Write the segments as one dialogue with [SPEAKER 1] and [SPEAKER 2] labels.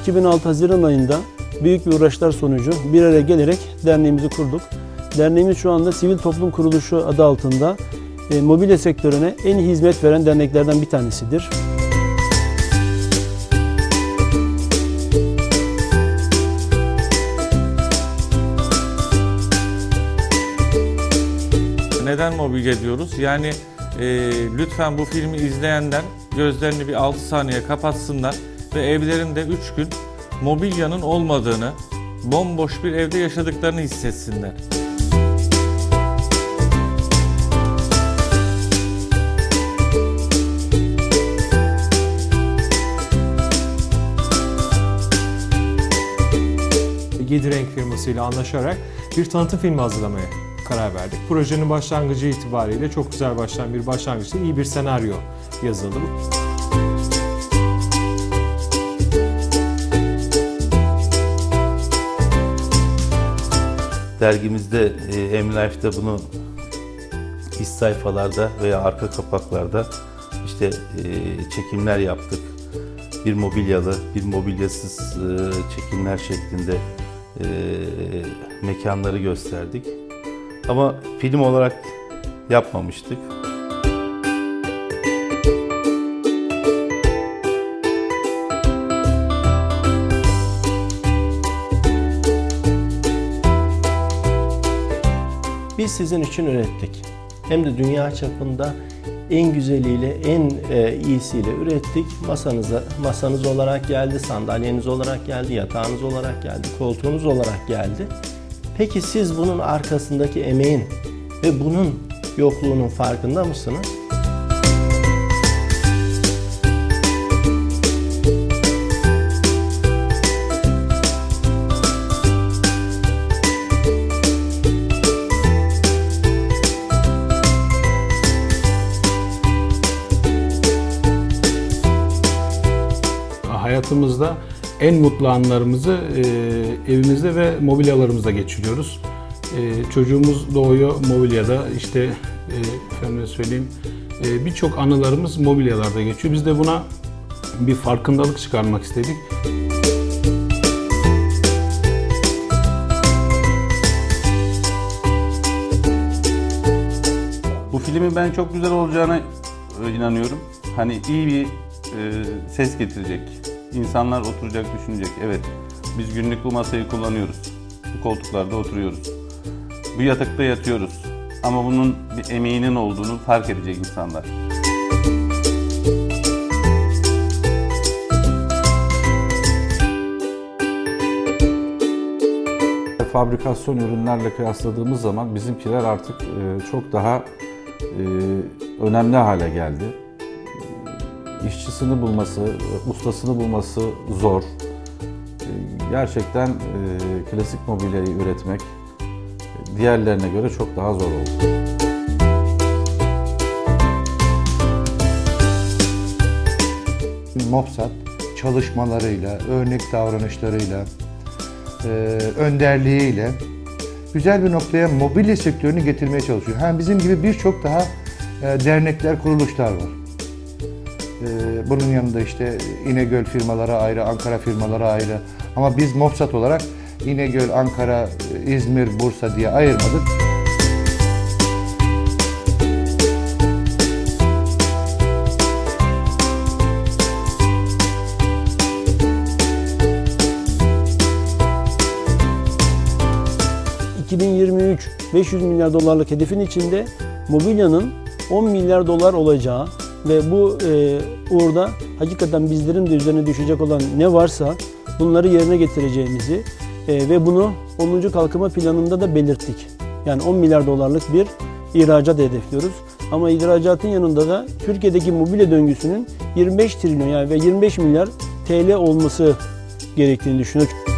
[SPEAKER 1] 2006 Haziran ayında büyük bir uğraşlar sonucu bir araya gelerek derneğimizi kurduk. Derneğimiz şu anda sivil toplum kuruluşu adı altında e, mobilya sektörüne en iyi hizmet veren derneklerden bir tanesidir.
[SPEAKER 2] Neden mobilya diyoruz? Yani e, lütfen bu filmi izleyenden gözlerini bir 6 saniye kapatsınlar ve evlerinde 3 gün mobilyanın olmadığını, bomboş bir evde yaşadıklarını hissetsinler.
[SPEAKER 3] Yedi Renk firmasıyla anlaşarak bir tanıtım filmi hazırlamaya karar verdik. Projenin başlangıcı itibariyle çok güzel başlayan bir başlangıçta iyi bir senaryo yazıldı.
[SPEAKER 4] Dergimizde e, M-Life'da bunu iç sayfalarda veya arka kapaklarda işte e, çekimler yaptık. Bir mobilyalı, bir mobilyasız e, çekimler şeklinde e, mekanları gösterdik. Ama film olarak yapmamıştık.
[SPEAKER 5] Biz sizin için ürettik. Hem de dünya çapında en güzeliyle, en e, iyisiyle ürettik. Masanıza, masanız olarak geldi, sandalyeniz olarak geldi, yatağınız olarak geldi, koltuğunuz olarak geldi. Peki siz bunun arkasındaki emeğin ve bunun yokluğunun farkında mısınız?
[SPEAKER 6] Hayatımızda en mutlu anlarımızı e, evimizde ve mobilyalarımızda geçiriyoruz. E, çocuğumuz doğuyor mobilyada işte e, efendime söyleyeyim e, birçok anılarımız mobilyalarda geçiyor. Biz de buna bir farkındalık çıkarmak istedik.
[SPEAKER 4] Bu filmin ben çok güzel olacağına e, inanıyorum. Hani iyi bir e, ses getirecek. İnsanlar oturacak, düşünecek. Evet, biz günlük bu masayı kullanıyoruz. Bu koltuklarda oturuyoruz. Bu yatakta yatıyoruz. Ama bunun bir emeğinin olduğunu fark edecek insanlar.
[SPEAKER 7] fabrikasyon ürünlerle kıyasladığımız zaman bizimkiler artık e, çok daha e, önemli hale geldi. İşçisini bulması, ustasını bulması zor. Gerçekten e, klasik mobilyayı üretmek diğerlerine göre çok daha zor oldu.
[SPEAKER 8] Mopsat çalışmalarıyla, örnek davranışlarıyla, e, önderliğiyle güzel bir noktaya mobilya sektörünü getirmeye çalışıyor. Hem bizim gibi birçok daha e, dernekler, kuruluşlar var. E, bunun yanında işte İnegöl firmaları ayrı, Ankara firmaları ayrı. Ama biz Mopsat olarak İnegöl, Ankara, İzmir, Bursa diye ayırmadık.
[SPEAKER 1] ...2023 500 milyar dolarlık hedefin içinde mobilyanın 10 milyar dolar olacağı ve bu e, uğurda hakikaten bizlerin de üzerine düşecek olan ne varsa bunları yerine getireceğimizi e, ve bunu 10. kalkınma planında da belirttik. Yani 10 milyar dolarlık bir ihracat hedefliyoruz. Ama ihracatın yanında da Türkiye'deki mobilya döngüsünün 25 trilyon yani ve 25 milyar TL olması gerektiğini düşünüyoruz.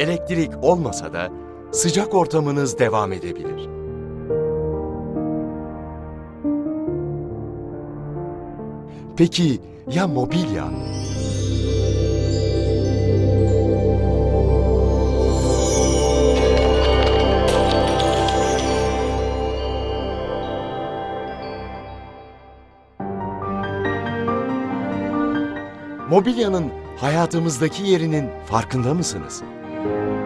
[SPEAKER 9] elektrik olmasa da sıcak ortamınız devam edebilir. Peki ya mobilya? Mobilyanın hayatımızdaki yerinin farkında mısınız? Thank you.